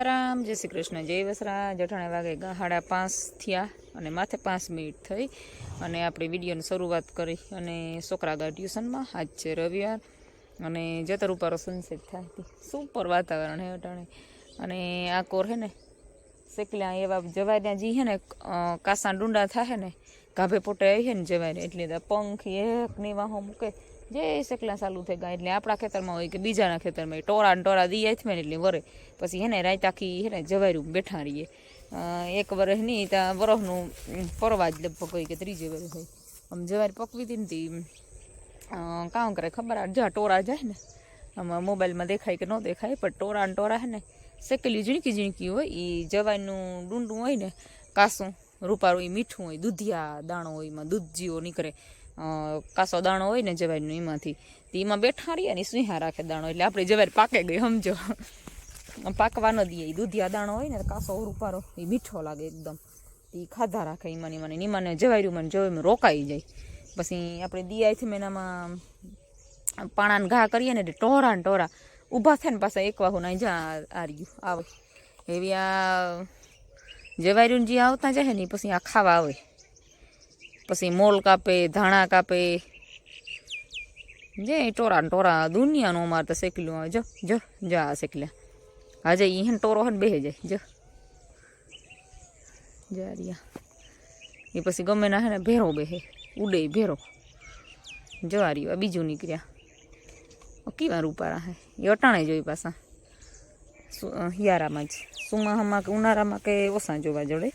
રામ, જય શ્રી કૃષ્ણ, જય વસરા જઠાણે વાગે સાડા પાંચ થયા અને માથે પાંચ મિનિટ થઈ અને આપણે વિડીયોની શરૂઆત કરી અને છોકરા ગયા ટ્યુશનમાં આજ છે રવિવાર અને જતર ઉપારો સનસેટ થાય સુપર વાતાવરણ હે અટાણે. અને આ કોર હે ને, શેકલા એવા જવારિયા જી હે ને કાસા ડુંડા થાય ને, ગાભે પોટે આવી ને જવાયને, એટલે પંખ એક ની મૂકે. જે શેકલા ચાલુ થઈ ગયા એટલે આપણા ખેતરમાં હોય કે બીજાના ખેતરમાં ટોળા ને ટોરા દી આથમે ને એટલે વરે. પછી હેને રાત આખી હેને જવાર્યું બેઠા રહીએ. એક વરસ નહીં ત્યાં વરસનું પરવા જ લગભગ હોય કે ત્રીજે વરસ હોય. આમ જવારી પકવી હતી ને કામ કરે ખબર? આ જા ટોરા જાય ને, આમાં મોબાઈલમાં દેખાય કે ન દેખાય, પણ ટોરા ને ટોરા હે ને, શેકેલી ઝીણકી ઝીણકી હોય એ જવાઈનું ડુંડું હોય ને, કાસું રૂપારું એ મીઠું હોય, દૂધિયા દાણો હોય, એમાં દૂધ જીવો નીકળે. કાસો દાણો હોય ને જવાઈનું એમાંથી. તો એમાં બેઠા રહીએ ને ઈ રાખે દાણો. એટલે આપણે જવાર પાકે ગઈ, સમજો. પાકવા ન દઈએ. એ દૂધિયા દાણો હોય ને, કાસો રૂપારો એ મીઠો લાગે એકદમ. એ ખાધા રાખે એમાં ને મને નીમાને જવાર્યું મને જોયું રોકાઈ જાય. પછી આપણે દિયાથી એનામાં પાણાને ઘા કરીએ ને એટલે ટોરા ને ટોરા ઊભા થાય ને પાછા એક વાહુ ના જા આર્યું આવે એવી આ જવાર્યું જે આવતા જાય ને પછી આ ખાવા આવે. પછી મોલ કાપે ધાણા કાપે. જે ટોરા ને ટોરા દુનિયાનું અમારે તો શેકલું આવે જો જો જો આ શેકલ્યા આજે ઈ હે ને ટોરો હે ને બેહે જાય. જો. જા રહ્યા. એ પછી ગમે ના હે ને ભેરો બેહે. ઉડે ભેરો. જો આ રહ્યું આ બીજું નીકળ્યા. ઓ કેવા રૂપારા હે. એ અટાણે જોઈ પાછા. સુ- અ, હિયારામાં જ. સુમાહામાં કે ઉનાળામાં કે ઓછા જોવા જડે.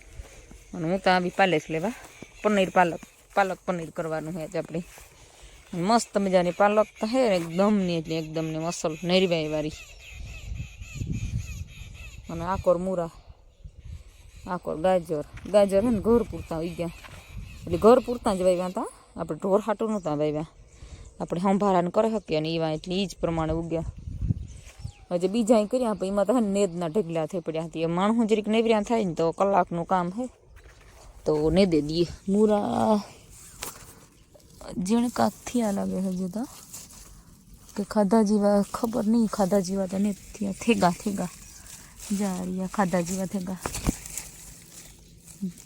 અને હું તો આવી પાલેસ લેવા. પનીર પાલક પાલક પનીર કરવાનું છે આજે આપણે. મસ્ત મજાની પાલક તો હે ને એકદમની એટલે એકદમ ને મસલ નેરવાઈ વાળી. અને આકોર મૂરા, આકોર ગાજર. ગાજર હે ને ઘર પૂરતા આવી ગયા. એટલે ઘર પૂરતા જ વાવ્યા હતા આપણે ઢોર હાટું નહોતા વાવ્યા આપણે સંભારાને કરી શકીએ ને એવા એટલે એ જ પ્રમાણે ઉગ્યા. હજી બીજા કર્યા, પણ એમાં તો હે ને નેદના ઢગલા થઈ પડ્યા. હતી એ માણસો જરીક નેવર્યા થાય ને તો કલાકનું કામ હે. તો નેદે દઈએ મૂરા જેણે કાંક થયા લાગે હજી તો કે ખાધા જેવા ખબર નહીં ખાધા જેવા તો નહીં થયા થેગા થેગા જા રહ્યા ખાધા જેવા થેગા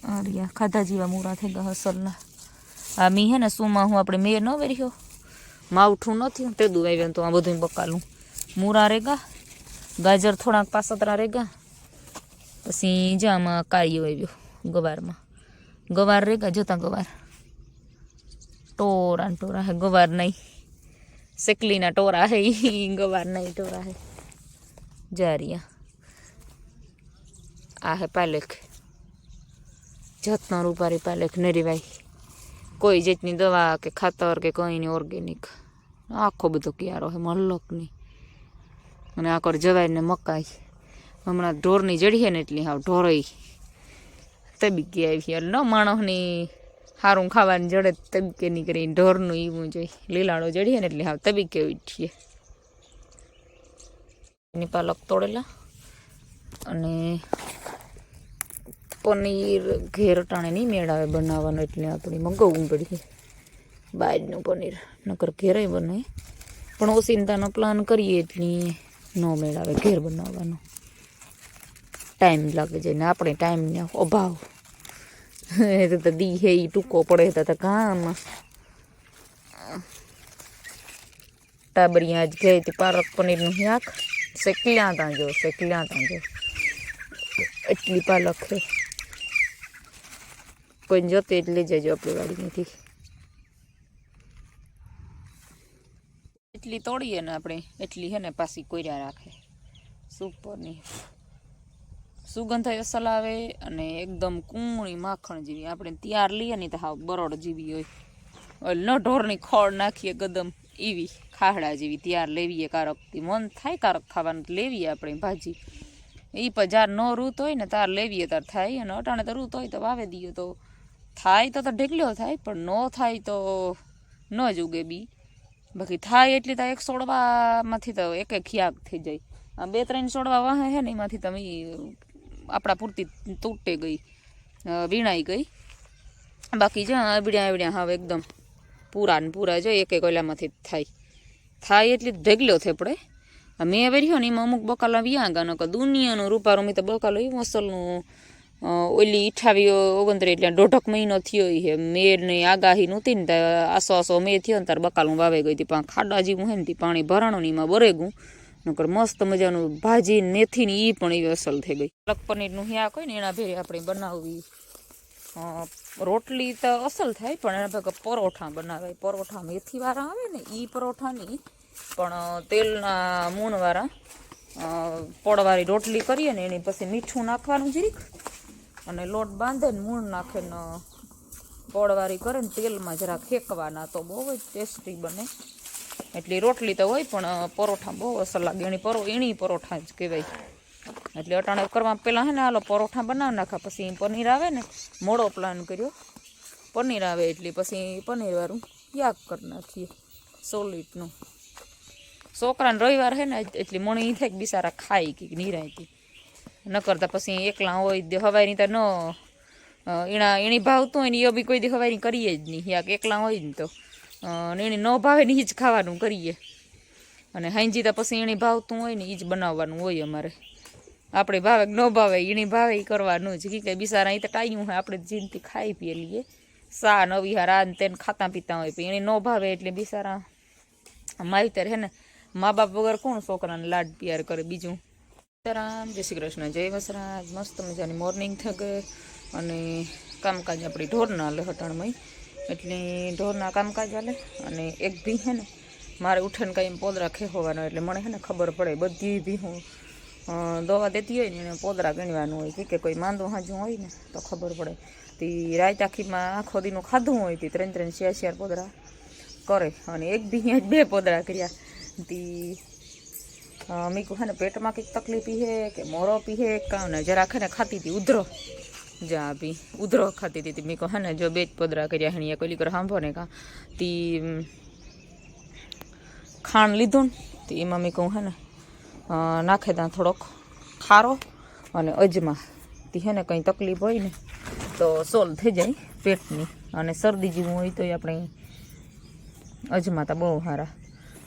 આ રહ્યા ખાધા જેવા મૂરા થેગા હસલના આ મી હે ને સુમાં હું આપણે મેર ન વેર્યો માવઠું નથી તે દુ આવ્યા તો આ બધું બકાલું મૂરા રેગા ગાજર થોડાક પાસતરા રેગા પછી જા આમાં કાળિયો આવ્યો ગવારમાં ગવાર રેગા જોતા ગવાર ટોરા ટોરા હે ગવાર નહીં શેકલીના ટોરા હે ગવાર નહીં ટોરા હે જારિયા આ હે પાલેખ જતનો રૂપારી પાલેખ નરીવાઈ કોઈ જાતની દવા કે ખાતર કે કંઈ નહીં ઓર્ગેનિક આખો બધો ક્યારો હે મલ્લકની અને આકર જવાય ને મકાઈ હમણાં ઢોરની જડી હે ને એટલી હાવ ઢોરઈ તબીકી આવી એટલે ન માણસની સારું ખાવાની જડે તબીકે નીકળી ઢોરનું એવું જોઈ લીલાડો જડીએ ને એટલે હા તબીકે ઉઠીએ. એની પાલક તોડેલા અને પનીર ઘેર ટાણે નહીં મેળાવે બનાવવાનું એટલે આપણે મગાવવું પડીએ બહારનું પનીર, નકર ઘેરે બને. પણ ઓસિંતાનો પ્લાન કરીએ એટલે ન મેળાવે ઘેર બનાવવાનો. ટાઈમ લાગે છે ને આપણે ટાઈમને અભાવ. એ તો દી હે ઈ ટૂંકો પડે તો તો કામ ટાબરિયા આજ ગઈ હતી પાલક પનીરનું શાક શેકલ્યા તાં જો શેકલ્યા તાં જો એટલી પાલક છે કોઈ જોતે જ લઈ જજો આપણી વાડીમાંથી એટલી તોડીએ ને આપણે એટલી હે ને પાછી કોર્યા રાખે સુપરની સુગંધ અસલ આવે અને એકદમ કૂણી માખણ જેવી. આપણે ત્યાર લઈએ ને તો હા બરોડ જેવી હોય. ન ઢોરની ખોળ નાખીએ ગદમ એવી ખાહડા જેવી ત્યાર લેવીએ. કારકથી મન થાય કારક ખાવાનું લેવીએ આપણે ભાજી. એ પણ જ્યારે ન રૂત હોય ને તાર લેવીએ તાર થાય. અને અટાણે તો રૂત હોય તો વાવે દઈએ તો થાય તો તો ઢેકલ્યો થાય, પણ ન થાય તો ન જ ઉગે બી. બાકી થાય એટલી તો એક સોડવામાંથી તો એક એક ખિયાક થઈ જાય. આ બે ત્રણ સોડવા વાહે છે ને એમાંથી તમે આપણા પૂરતી તૂટે ગઈ વીણાઈ ગઈ. બાકી જ્યાં આવડ્યા આવડ્યા હવે એકદમ પૂરા ને પૂરા જો એક એક ઓલામાંથી થાય. થાય એટલી ઢેગલ્યો થાય પડે મેં વર્યો ને એમાં અમુક બકાલા વ્યા ગયા, નકર દુનિયાનું રૂપારું મેં તો બકાલો એ મસલનું ઓલી ઈઠાવી ઓગણત્રીસ એટલે દોઢક મહિનો થયો છે મેરની આગાહી નહોતી ને આસો આસો મેં થયો ને તાર બકાલું વાવે ગઈ હતી, પણ ખાડા જેવું હે ને પાણી ભરાણું ને એમાં બરેગું. નકર મસ્ત મજાનું ભાજી મેથી ને એ પણ એવી અસલ થઈ ગઈ. પાલક પનીરનું હોય ને એના ભેરે આપણે બનાવવી. રોટલી તો અસલ થાય પણ એના ભેગા પરોઠા બનાવે પરોઠા મેથીવાળા આવે ને એ પરોઠા નહીં પણ તેલના મૂણવાળા અ, પડવાળી રોટલી કરીએ ને એની પછી મીઠું નાખવાનું જીરીક અને લોટ બાંધે ને મૂણ નાખે ને પોળવાળી કરે ને તેલમાં જરા ફેંકવાના તો બહુ જ ટેસ્ટી બને. એટલી રોટલી તો હોય પણ પરોઠા બહુ અસર લાગે. એની પરો, એની પરોઠા જ કહેવાય. એટલે અટાણે કરવા પહેલાં હે ને હાલો પરોઠા બનાવી નાખા પછી પનીર આવે ને, મોડો પ્લાન કર્યો. પનીર આવે એટલે પછી પનીરવાળું યાદ કરી નાખીએ સોલિટનું છોકરાને રવિવાર હે ને, એટલી મણી થાય કે બિચારા ખાય કે નિરાયતી ન કરતા પછી એકલા હોય હવારી તો ન એણા એણી ભાવતું હોય ને એ બી કોઈ દી હવારી કરીએ જ નહીં. યાક એકલા હોય ને તો. અ, ને ન ભાવે ને એ જ ખાવાનું કરીએ. અને હાંજી તો પછી એની ભાવતું હોય ને એ જ બનાવવાનું હોય અમારે. આપણે ભાવે ન ભાવે એની ભાવે એ કરવાનું જ. કે બિચારા અહીં તો ટાયું હોય આપણે જીનથી ખાઈ પીએ લઈએ. સા નવી હાર ને તેને ખાતા પીતા હોય પણ એને ન ભાવે એટલે બિચારા માવતર હે ને મા બાપ વગર કોણ છોકરાને લાડ પ્યાર કરે બીજું? રામ જય શ્રી કૃષ્ણ જય વસરાજ. મસ્ત મજાની મોર્નિંગ થઈ ગઈ. અને કામકાજ આપણી ઢોરના હાલે હટાણમાં એટલે ઢોરના કામકાજ ચાલે અને એક ભી હે ને મારે ઉઠીને કાંઈ એમ પોદરા ખેંચવાનો એટલે મને હે ને ખબર પડે. બધી ભી હું દવા દેતી હોય ને એને પોદરા ગણવાનું હોય. કે- કોઈ માંદો હાજું હોય ને તો ખબર પડે. તે રાત આખીમાં આખો દીનું ખાધું હોય તે, ત્રણ ત્રણ ચાર શિયાર પોદરા કરે. અને એક ભી બે પોદરા કર્યા. તી મેં કહું હે ને પેટમાં કંઈક તકલીફ હે કે મોરો પીહે કાં ને જરાક હે ને ખાતી હતી ઉધરો. જા બી ઉધરો ખાતી હતી મેં કહું ને, જો બે જ પદરા કર્યા હે કોઈ લીકર સાંભો ને કાં. તી ખાંડ લીધું ને, તો એમાં મેં કહું, હે ને નાખે ત્યાં થોડોક ખારો અને અજમા. તી હે ને, કંઈ તકલીફ હોય ને, તો સોલ્વ થઈ જાય પેટની. અને શરદી જેવું હોય તો આપણે અજમાતા બહુ સારા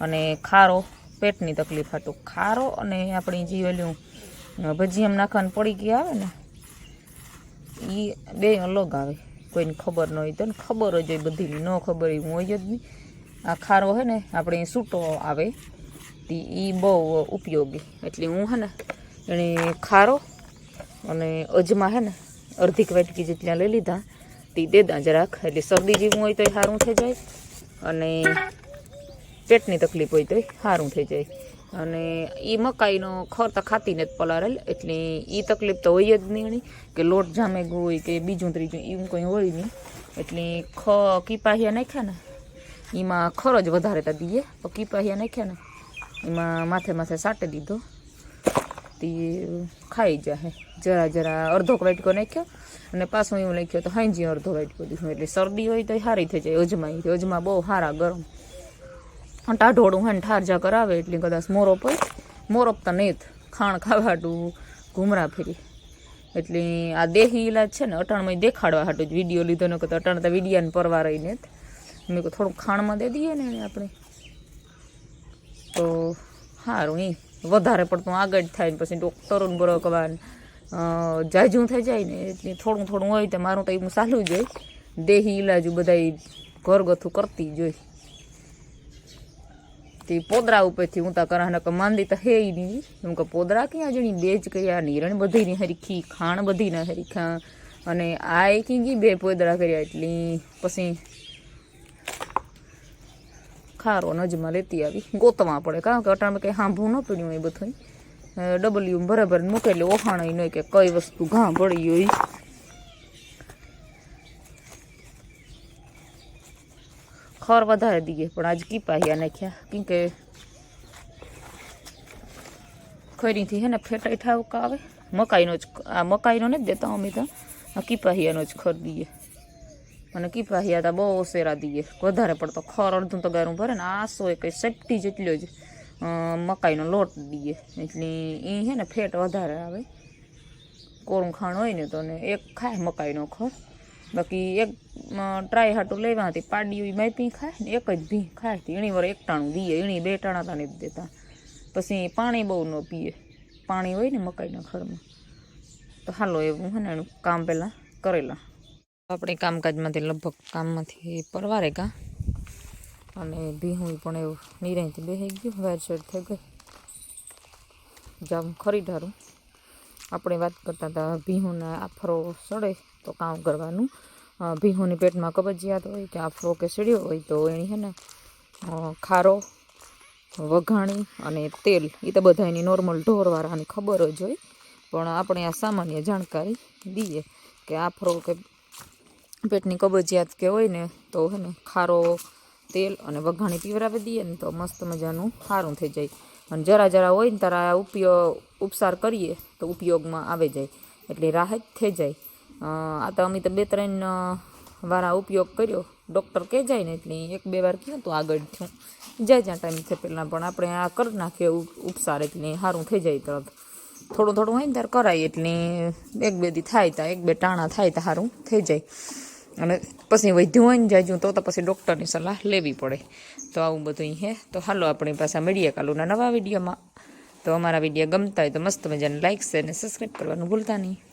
અને ખારો પેટની તકલીફ હતું. ખારો અને આપણી જે ઓલું ભજીયામ પડી ગયા આવે ને એ બે અલગ આવે. કોઈને ખબર ન હોય તો ખબર જ હોય બધી. ન ખબર હોય હોય જ નહીં. આ ખારો હે ને, આપણે સૂટો આવે. તે એ બહુ ઉપયોગી. એટલે હું હે ને, એને ખારો અને અજમા હે ને અડધી વાટકી જેટલા લઈ લીધા. તે દેદા જરાક એટલે શરદી જેવું હોય તો સારું થઈ જાય. અને પેટની તકલીફ હોય તો સારું થઈ જાય. અને એ મકાઈનો ખર તો ખાતી જ પલારેલ એટલે એ તકલીફ તો હોય જ નહીં કે લોટ જામે હોય કે બીજું ત્રીજું એવું કંઈ હોય નહીં. એટલે ખ કીપાહિયા નાખ્યા ને એમાં ખર જ વધારે તા દઈએ તો કીપાહિયા નાખ્યા ને એમાં માથે માથે સાટી દીધો. તે ખાઈ જાય જરા જરા અડધો વાટકો નાખ્યો અને પાછું એવું નાખ્યો તો હાંજી અડધો વાટકો દીધું. એટલે શરદી હોય તો સારી થઈ જાય. અજમા અજમા બહુ સારા ગરમ. ટાઢોળું હોય ને ઠારજા કરાવે એટલે કદાચ મોરોપ હોય મોરોપ તો નહીં ખાણ ખાવાટું ઘૂમરા ફેરી. એટલે આ દેહી ઈલાજ છે ને અટાણમાં દેખાડવા હાટું જ વીડિયો લીધો ને તો અટાણ તો વિડીયાને પરવા રહીને મેં કહું થોડુંક ખાણમાં દે દઈએ ને એને આપણે. તો સારું એ વધારે પડતું આગળ થાય ને પછી ડૉક્ટરોને બરોકવા જાજું થઈ જાય ને, એટલે થોડું થોડું હોય તો મારું તો એવું ચાલુ જ હોય. દેહી ઈલાજ બધા ઘરગથ્થું કરતી જ તે પોદરા ઉપરથી હું તા કરા ને માંદી તો હે નહીં. એમ કે પોદરા ક્યાં જણી? બે જ કયા નિરણ બધી ની હરીખી, ખાણ બધી ના હરીખા. અને આ એક ગઈ બે પોદરા કર્યા એટલી પછી ખારો નજમાં લેતી આવી. ગોતવા પડે. કારણ કે અટાણમાં કંઈ સાંભળવું ન પડ્યું એ બધું ડબલ્યુ બરાબર મૂકે એટલે ઓહાણ નહીં કે કઈ વસ્તુ ઘા પડી હોય. ખર વધારે દઈએ પણ આજ કીપાહિયા નાખ્યા કેમ કે ખરીથી હે ને ફેટાઈ ઠાવક આવે મકાઈનો જ આ મકાઈનો નથી દેતા અમે તો આ કીપાહિયાનો જ ખર દઈએ અને કીપાહિયા તો બહુ ઓસેરા દઈએ વધારે પડતો ખર અડધું તો ગારું ભરે ને આસો એ કંઈ સેફટી જેટલો જ અ, મકાઈનો લોટ દઈએ એટલે એ હે ને ફેટ વધારે આવે કોરું ખાણ હોય ને તો ને એક ખાય મકાઈનો ખર બાકી એક ટ્રાય હાટું લેવા હતી. પાડી માપી ખાય ને એક જ ભી ખાય હતી. એણી વાર એક ટાણું દઈએ એની બે ટાણા તા નથી દેતા. પછી પાણી બહુ ન પીએ. પાણી હોય ને મકાઈના ખળમાં તો હાલો એવું હે ને એનું કામ પહેલાં કરેલા. આપણે કામકાજમાંથી લગભગ કામમાંથી પરવારે કા અને ભીહું પણ એવું નિરાયથી બેસી ગયું. વેરશેડ થઈ ગઈ. જામ ખરી ઢારું આપણે વાત કરતા હતા, ભીહુને આફરો સડે તો કામ કરવાનું. ભીહુની પેટમાં કબજિયાત હોય કે આફરો કે સડ્યો હોય તો એની છે ને ખારો, વઘાણી અને તેલ એ તો બધા એની નોર્મલ ઢોરવાળાની ખબર જ હોય. પણ આપણે આ સામાન્ય જાણકારી દઈએ કે આફરો કે પેટની કબજિયાત કે હોય ને, તો હે ને, ખારો તેલ અને વઘાણી પીવરાવી દઈએ ને તો મસ્ત મજાનું સારું થઈ જાય. અને જરા જરા હોય ને તારા ઉપયોગ ઉપસાર કરીએ તો ઉપયોગમાં આવી જાય. એટલે રાહત થઈ જાય. આ તો અમે તો બે ત્રણ વારા ઉપયોગ કર્યો. ડૉક્ટર કહે જાય ને એટલે એક બે વાર કહ્યું તો આગળ થયું. જાય જ્યાં ટાઈમ છે પહેલાં, પણ આપણે આ કરી નાખીએ ઉપ- ઉપસાર એટલે સારું થઈ જાય તરત. થોડું થોડું હોય ને ત્યારે કરાય એટલે એક બે દી થાય ત્યાં એક બે ટાણા થાય તો સારું થઈ જાય. અને પછી વધ્યું હોય ને જાજુ તો તો પછી ડૉક્ટરની સલાહ લેવી પડે. તો આવું બધું હે. તો હાલો આપણી પાસે મળીએ કાલુના નવા વિડીયોમાં. તો અમારા વીડિયો ગમતા હોય તો મસ્ત મજાને લાઇક શેર અને સબસ્ક્રાઈબ કરવાનું ભૂલતા નહીં.